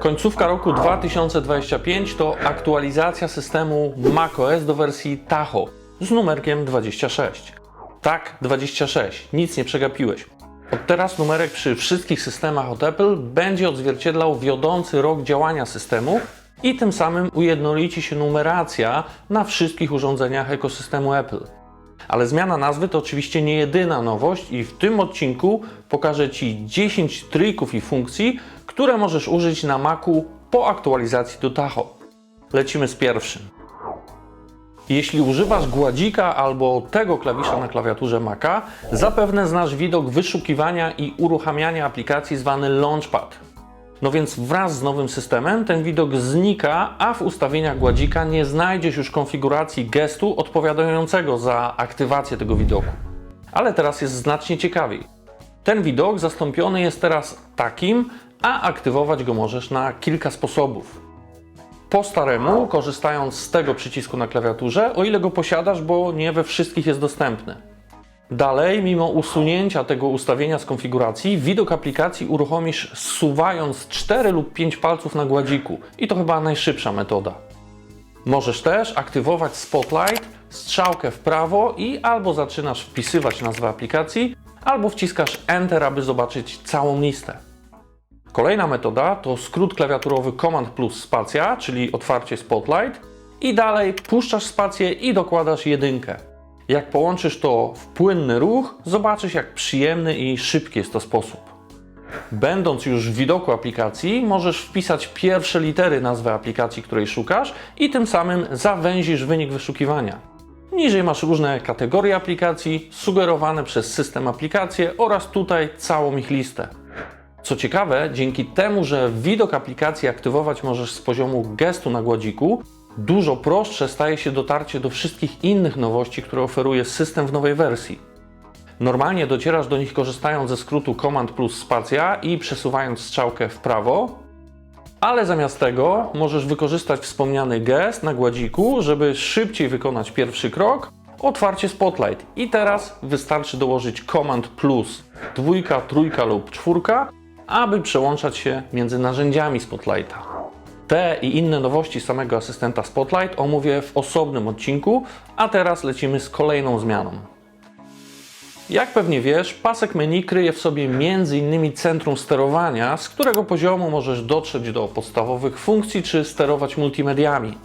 Końcówka roku 2025 to aktualizacja systemu macOS do wersji Tahoe z numerkiem 26. Tak, 26, nic nie przegapiłeś. Od teraz numerek przy wszystkich systemach od Apple będzie odzwierciedlał wiodący rok działania systemu i tym samym ujednolici się numeracja na wszystkich urządzeniach ekosystemu Apple. Ale zmiana nazwy to oczywiście nie jedyna nowość i w tym odcinku pokażę Ci 10 trików i funkcji, które możesz użyć na Macu po aktualizacji do Tahoe. Lecimy z pierwszym. Jeśli używasz gładzika albo tego klawisza na klawiaturze Maca, zapewne znasz widok wyszukiwania i uruchamiania aplikacji zwany Launchpad. No więc wraz z nowym systemem ten widok znika, a w ustawieniach gładzika nie znajdziesz już konfiguracji gestu odpowiadającego za aktywację tego widoku. Ale teraz jest znacznie ciekawiej. Ten widok zastąpiony jest teraz takim, a aktywować go możesz na kilka sposobów. Po staremu, korzystając z tego przycisku na klawiaturze, o ile go posiadasz, bo nie we wszystkich jest dostępny. Dalej, mimo usunięcia tego ustawienia z konfiguracji, widok aplikacji uruchomisz zsuwając 4 lub 5 palców na gładziku i to chyba najszybsza metoda. Możesz też aktywować Spotlight, strzałkę w prawo i albo zaczynasz wpisywać nazwę aplikacji, albo wciskasz Enter, aby zobaczyć całą listę. Kolejna metoda to skrót klawiaturowy Command plus spacja, czyli otwarcie Spotlight i dalej puszczasz spację i dokładasz jedynkę. Jak połączysz to w płynny ruch, zobaczysz jak przyjemny i szybki jest to sposób. Będąc już w widoku aplikacji, możesz wpisać pierwsze litery nazwy aplikacji, której szukasz i tym samym zawęzisz wynik wyszukiwania. Niżej masz różne kategorie aplikacji, sugerowane przez system aplikacje oraz tutaj całą ich listę. Co ciekawe, dzięki temu, że widok aplikacji aktywować możesz z poziomu gestu na gładziku, dużo prostsze staje się dotarcie do wszystkich innych nowości, które oferuje system w nowej wersji. Normalnie docierasz do nich korzystając ze skrótu Command plus spacja i przesuwając strzałkę w prawo, ale zamiast tego możesz wykorzystać wspomniany gest na gładziku, żeby szybciej wykonać pierwszy krok, otwarcie Spotlight. I teraz wystarczy dołożyć Command plus dwójka, trójka lub czwórka, aby przełączać się między narzędziami Spotlighta. Te i inne nowości samego asystenta Spotlight omówię w osobnym odcinku, a teraz lecimy z kolejną zmianą. Jak pewnie wiesz, pasek menu kryje w sobie m.in. centrum sterowania, z którego poziomu możesz dotrzeć do podstawowych funkcji czy sterować multimediami.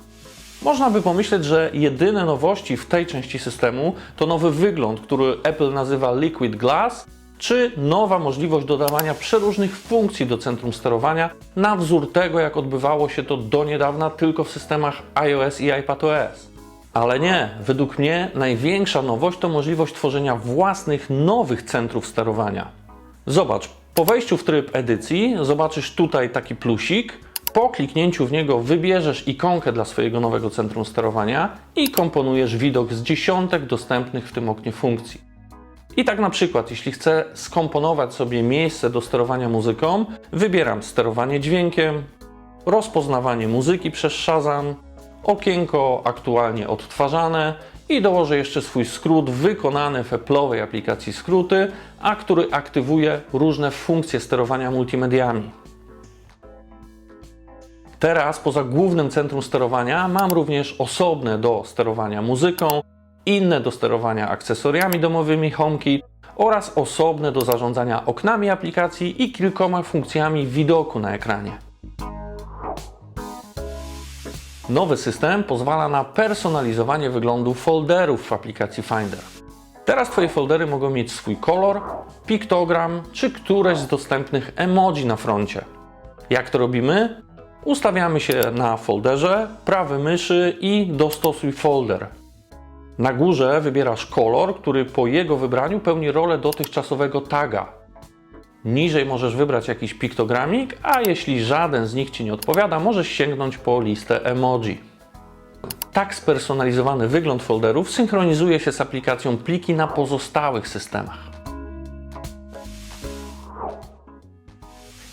Można by pomyśleć, że jedyne nowości w tej części systemu to nowy wygląd, który Apple nazywa Liquid Glass, czy nowa możliwość dodawania przeróżnych funkcji do centrum sterowania na wzór tego, jak odbywało się to do niedawna tylko w systemach iOS i iPadOS. Ale nie, według mnie największa nowość to możliwość tworzenia własnych nowych centrów sterowania. Zobacz, po wejściu w tryb edycji zobaczysz tutaj taki plusik. Po kliknięciu w niego wybierzesz ikonkę dla swojego nowego centrum sterowania i komponujesz widok z dziesiątek dostępnych w tym oknie funkcji. I tak na przykład, jeśli chcę skomponować sobie miejsce do sterowania muzyką, wybieram sterowanie dźwiękiem, rozpoznawanie muzyki przez Shazam, okienko aktualnie odtwarzane i dołożę jeszcze swój skrót wykonany w Apple'owej aplikacji skróty, a który aktywuje różne funkcje sterowania multimediami. Teraz poza głównym centrum sterowania mam również osobne do sterowania muzyką, inne do sterowania akcesoriami domowymi HomeKit oraz osobne do zarządzania oknami aplikacji i kilkoma funkcjami widoku na ekranie. Nowy system pozwala na personalizowanie wyglądu folderów w aplikacji Finder. Teraz Twoje foldery mogą mieć swój kolor, piktogram czy któreś z dostępnych emoji na froncie. Jak to robimy? Ustawiamy się na folderze, prawy myszy i dostosuj folder. Na górze wybierasz kolor, który po jego wybraniu pełni rolę dotychczasowego taga. Niżej możesz wybrać jakiś piktogramik, a jeśli żaden z nich Ci nie odpowiada, możesz sięgnąć po listę emoji. Tak spersonalizowany wygląd folderów synchronizuje się z aplikacją pliki na pozostałych systemach.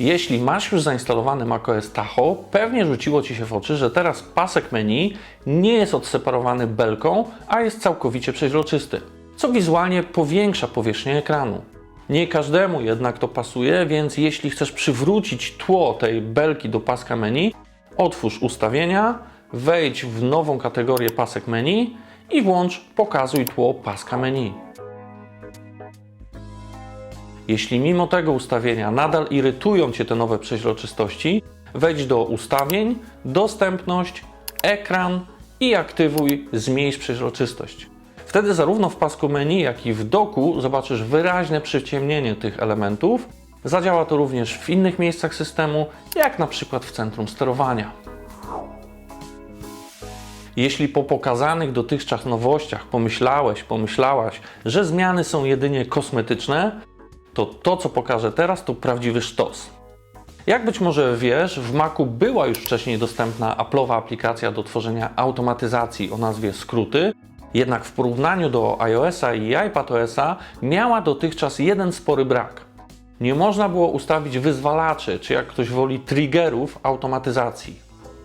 Jeśli masz już zainstalowany macOS Tahoe, pewnie rzuciło Ci się w oczy, że teraz pasek menu nie jest odseparowany belką, a jest całkowicie przeźroczysty, co wizualnie powiększa powierzchnię ekranu. Nie każdemu jednak to pasuje, więc jeśli chcesz przywrócić tło tej belki do paska menu, otwórz ustawienia, wejdź w nową kategorię pasek menu i włącz pokazuj tło paska menu. Jeśli mimo tego ustawienia nadal irytują Cię te nowe przeźroczystości, wejdź do ustawień, dostępność, ekran i aktywuj zmniejsz przeźroczystość. Wtedy zarówno w pasku menu, jak i w doku zobaczysz wyraźne przyciemnienie tych elementów. Zadziała to również w innych miejscach systemu, jak na przykład w centrum sterowania. Jeśli po pokazanych dotychczas nowościach pomyślałeś, pomyślałaś, że zmiany są jedynie kosmetyczne, to to, co pokażę teraz, to prawdziwy sztos. Jak być może wiesz, w Macu była już wcześniej dostępna Apple'owa aplikacja do tworzenia automatyzacji o nazwie Skróty, jednak w porównaniu do iOS-a i iPadOS-a miała dotychczas jeden spory brak. Nie można było ustawić wyzwalaczy, czy jak ktoś woli, triggerów automatyzacji.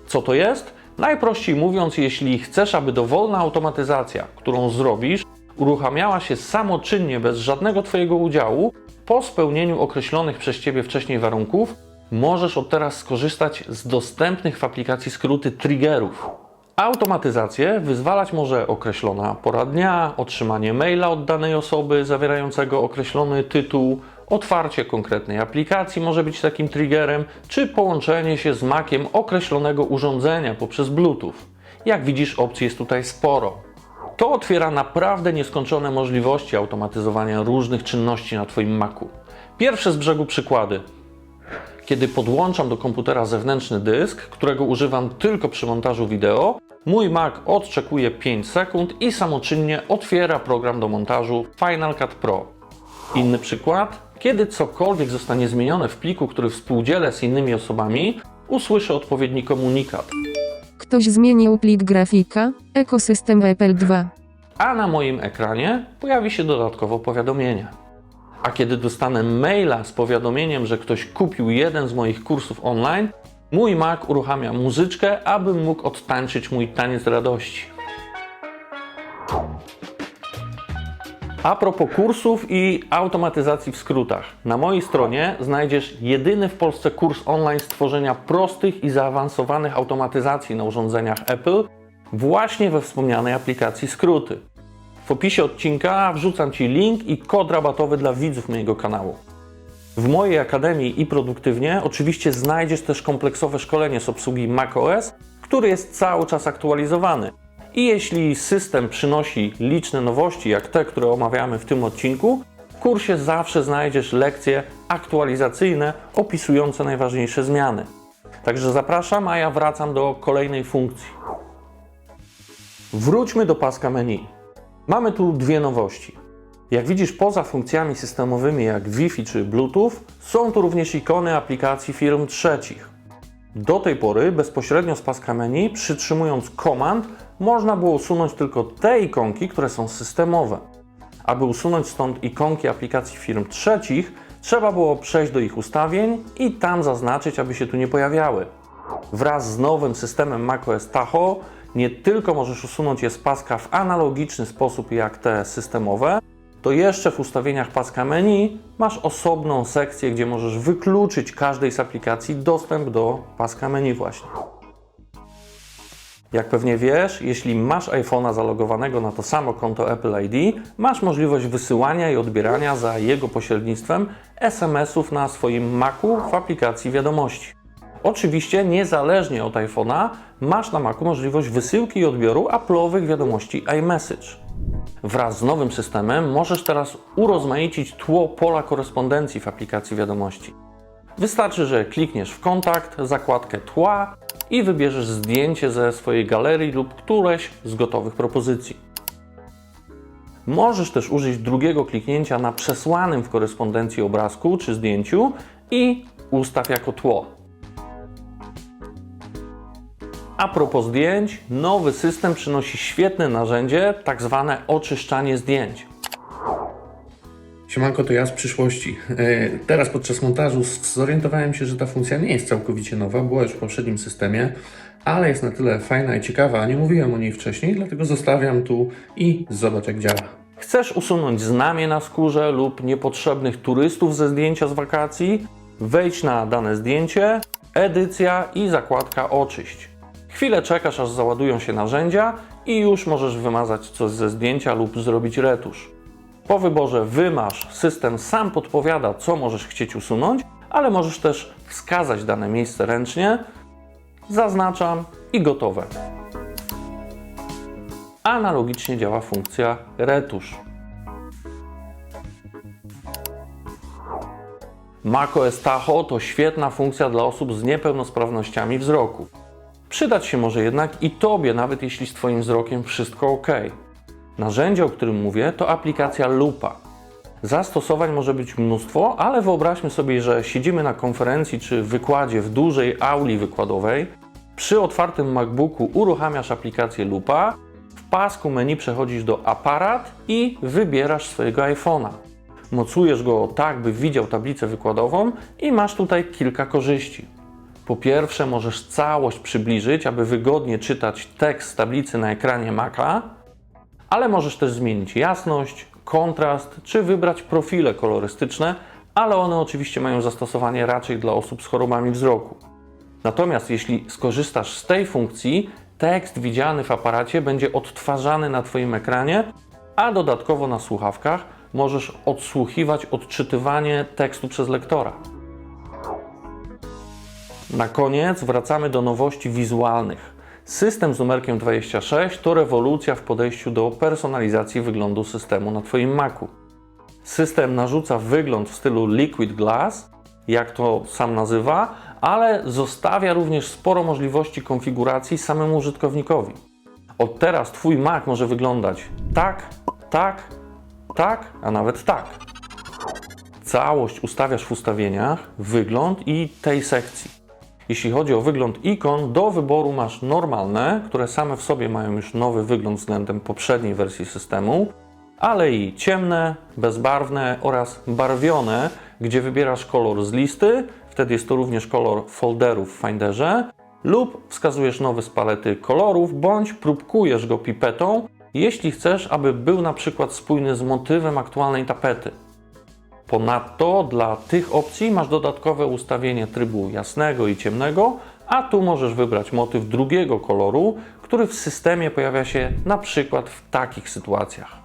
Co to jest? Najprościej mówiąc, jeśli chcesz, aby dowolna automatyzacja, którą zrobisz, uruchamiała się samoczynnie bez żadnego Twojego udziału, po spełnieniu określonych przez Ciebie wcześniej warunków, możesz od teraz skorzystać z dostępnych w aplikacji skróty triggerów. Automatyzację wyzwalać może określona pora dnia, otrzymanie maila od danej osoby zawierającego określony tytuł, otwarcie konkretnej aplikacji może być takim triggerem, czy połączenie się z Maciem określonego urządzenia poprzez Bluetooth. Jak widzisz, opcji jest tutaj sporo. To otwiera naprawdę nieskończone możliwości automatyzowania różnych czynności na Twoim Macu. Pierwsze z brzegu przykłady. Kiedy podłączam do komputera zewnętrzny dysk, którego używam tylko przy montażu wideo, mój Mac odczekuje 5 sekund i samoczynnie otwiera program do montażu Final Cut Pro. Inny przykład. Kiedy cokolwiek zostanie zmienione w pliku, który współdzielę z innymi osobami, usłyszę odpowiedni komunikat. Ktoś zmienił plik grafika, ekosystem Apple 2. a na moim ekranie pojawi się dodatkowo powiadomienie. A kiedy dostanę maila z powiadomieniem, że ktoś kupił jeden z moich kursów online, mój Mac uruchamia muzyczkę, abym mógł odtańczyć mój taniec radości. A propos kursów i automatyzacji w skrótach. Na mojej stronie znajdziesz jedyny w Polsce kurs online stworzenia prostych i zaawansowanych automatyzacji na urządzeniach Apple właśnie we wspomnianej aplikacji skróty. W opisie odcinka wrzucam Ci link i kod rabatowy dla widzów mojego kanału. W mojej akademii i produktywnie oczywiście znajdziesz też kompleksowe szkolenie z obsługi macOS, który jest cały czas aktualizowany. I jeśli system przynosi liczne nowości, jak te, które omawiamy w tym odcinku, w kursie zawsze znajdziesz lekcje aktualizacyjne opisujące najważniejsze zmiany. Także zapraszam, a ja wracam do kolejnej funkcji. Wróćmy do paska menu. Mamy tu dwie nowości. Jak widzisz, poza funkcjami systemowymi jak Wi-Fi czy Bluetooth, są tu również ikony aplikacji firm trzecich. Do tej pory bezpośrednio z paska menu, przytrzymując komand, można było usunąć tylko te ikonki, które są systemowe. Aby usunąć stąd ikonki aplikacji firm trzecich, trzeba było przejść do ich ustawień i tam zaznaczyć, aby się tu nie pojawiały. Wraz z nowym systemem macOS Tahoe nie tylko możesz usunąć je z paska w analogiczny sposób jak te systemowe, to jeszcze w ustawieniach paska menu masz osobną sekcję, gdzie możesz wykluczyć każdej z aplikacji dostęp do paska menu właśnie. Jak pewnie wiesz, jeśli masz iPhone'a zalogowanego na to samo konto Apple ID, masz możliwość wysyłania i odbierania za jego pośrednictwem SMS-ów na swoim Macu w aplikacji wiadomości. Oczywiście, niezależnie od iPhone'a, masz na Macu możliwość wysyłki i odbioru Apple'owych wiadomości iMessage. Wraz z nowym systemem możesz teraz urozmaicić tło pola korespondencji w aplikacji wiadomości. Wystarczy, że klikniesz w kontakt, zakładkę tła i wybierzesz zdjęcie ze swojej galerii lub któreś z gotowych propozycji. Możesz też użyć drugiego kliknięcia na przesłanym w korespondencji obrazku czy zdjęciu i ustaw jako tło. A propos zdjęć, nowy system przynosi świetne narzędzie, tak zwane oczyszczanie zdjęć. Siemanko, to ja z przyszłości. E, Teraz podczas montażu zorientowałem się, że ta funkcja nie jest całkowicie nowa, była już w poprzednim systemie, ale jest na tyle fajna i ciekawa, a nie mówiłem o niej wcześniej, dlatego zostawiam tu i zobacz jak działa. Chcesz usunąć znamie na skórze lub niepotrzebnych turystów ze zdjęcia z wakacji? Wejdź na dane zdjęcie, edycja i zakładka oczyść. Chwilę czekasz, aż załadują się narzędzia i już możesz wymazać coś ze zdjęcia lub zrobić retusz. Po wyborze wymasz, system sam podpowiada, co możesz chcieć usunąć, ale możesz też wskazać dane miejsce ręcznie. Zaznaczam i gotowe. Analogicznie działa funkcja retusz. macOS Tahoe to świetna funkcja dla osób z niepełnosprawnościami wzroku. Przydać się może jednak i Tobie, nawet jeśli z Twoim wzrokiem wszystko ok. Narzędzie, o którym mówię, to aplikacja Lupa. Zastosowań może być mnóstwo, ale wyobraźmy sobie, że siedzimy na konferencji czy wykładzie w dużej auli wykładowej. Przy otwartym MacBooku uruchamiasz aplikację Lupa, w pasku menu przechodzisz do aparat i wybierasz swojego iPhone'a. Mocujesz go tak, by widział tablicę wykładową i masz tutaj kilka korzyści. Po pierwsze, możesz całość przybliżyć, aby wygodnie czytać tekst tablicy na ekranie Maca, ale możesz też zmienić jasność, kontrast czy wybrać profile kolorystyczne, ale one oczywiście mają zastosowanie raczej dla osób z chorobami wzroku. Natomiast jeśli skorzystasz z tej funkcji, tekst widziany w aparacie będzie odtwarzany na Twoim ekranie, a dodatkowo na słuchawkach możesz odsłuchiwać odczytywanie tekstu przez lektora. Na koniec wracamy do nowości wizualnych. System z numerkiem 26 to rewolucja w podejściu do personalizacji wyglądu systemu na Twoim Macu. System narzuca wygląd w stylu Liquid Glass, jak to sam nazywa, ale zostawia również sporo możliwości konfiguracji samemu użytkownikowi. Od teraz Twój Mac może wyglądać tak, tak, tak, a nawet tak. Całość ustawiasz w ustawieniach, wygląd i tej sekcji. Jeśli chodzi o wygląd ikon, do wyboru masz normalne, które same w sobie mają już nowy wygląd względem poprzedniej wersji systemu, ale i ciemne, bezbarwne oraz barwione, gdzie wybierasz kolor z listy, wtedy jest to również kolor folderów w Finderze, lub wskazujesz nowy z palety kolorów, bądź próbkujesz go pipetą, jeśli chcesz, aby był na przykład spójny z motywem aktualnej tapety. Ponadto dla tych opcji masz dodatkowe ustawienie trybu jasnego i ciemnego, a tu możesz wybrać motyw drugiego koloru, który w systemie pojawia się na przykład w takich sytuacjach.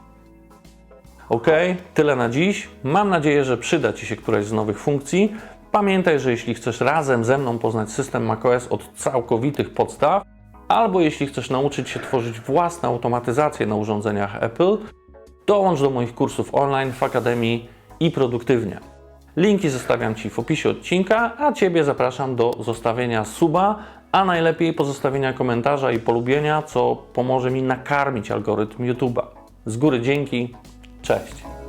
Ok, tyle na dziś. Mam nadzieję, że przyda Ci się któraś z nowych funkcji. Pamiętaj, że jeśli chcesz razem ze mną poznać system macOS od całkowitych podstaw, albo jeśli chcesz nauczyć się tworzyć własne automatyzacje na urządzeniach Apple, dołącz do moich kursów online w Akademii i produktywnie. Linki zostawiam Ci w opisie odcinka, a Ciebie zapraszam do zostawienia suba, a najlepiej pozostawienia komentarza i polubienia, co pomoże mi nakarmić algorytm YouTube'a. Z góry dzięki, cześć!